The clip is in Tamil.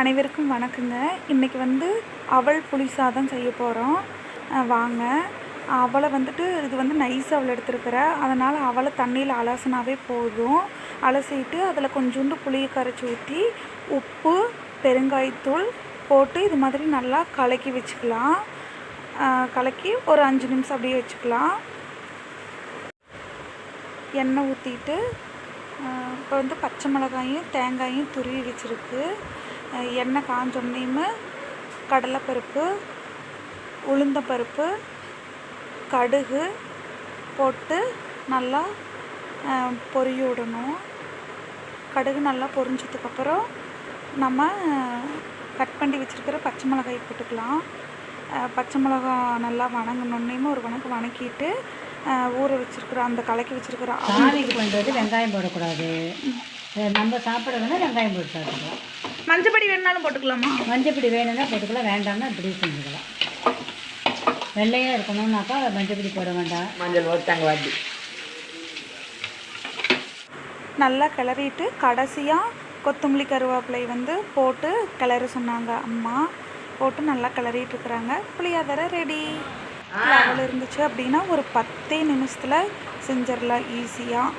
அனைவருக்கும் வணக்கங்க. இன்றைக்கி வந்து அவள் புளி சாதம் செய்ய போகிறோம் வாங்க. அவளை வந்துட்டு இது வந்து நைஸ் அவள் எடுத்துருக்கிறேன் அதனால் அவளை தண்ணியில் அலசினாவே போதும். அலசிட்டு அதில் கொஞ்சோண்டு புளியை கரைச்சி ஊற்றி உப்பு பெருங்காயத்தூள் போட்டு இது மாதிரி நல்லா கலக்கி வச்சுக்கலாம். கலக்கி ஒரு அஞ்சு நிமிஷம் அப்படியே வச்சுக்கலாம். எண்ணெய் ஊற்றிட்டு இப்போ வந்து பச்சை மிளகாயும் தேங்காயும் துருவி வச்சுருக்கு. எண்ணெய் காஞ்சோடனேயுமே கடலைப்பருப்பு உளுந்தப்பருப்பு கடுகு போட்டு நல்லா பொரிய விடணும். கடுகு நல்லா பொரிஞ்சதுக்கப்புறம் நம்ம கட் பண்ணி வச்சுருக்கிற பச்சை மிளகாய் போட்டுக்கலாம். பச்சை மிளகா நல்லா வணங்கணுன்னேயுமே ஒரு வணக்கு வணக்கிட்டு ஊற வச்சுருக்கிற அந்த கலக்கி வச்சுருக்கிற சாமிக்கு பண்ணுறது வெங்காயம் போடக்கூடாது. நம்ம சாப்பிட்றதுனா வெங்காயம் போட்டு சாப்பிடுவோம் மஞ்சப்பொடி வேணுனாலும் போட்டுக்கலாமா? மஞ்சப்பொடி வேணும்னா போட்டுக்கலாம் வேண்டாம்னா இப்படி செஞ்சுக்கலாம். வெள்ளையாக இருக்கணும்னாக்கா மஞ்சப்பொடி போட வேண்டாம். மஞ்சள் போட்டாங்க வாட்டி. நல்லா கிளறிட்டு கடைசியாக கொத்தமல்லி கருவேப்பிலை வந்து போட்டு கிளற சொன்னாங்க அம்மா. போட்டு நல்லா கிளறிட்டு இருக்கிறாங்க. புளியாதரை ரெடி லெவல் இருந்துச்சு அப்படின்னா ஒரு பத்தே நிமிஷத்தில் செஞ்சிடலாம் ஈஸியாக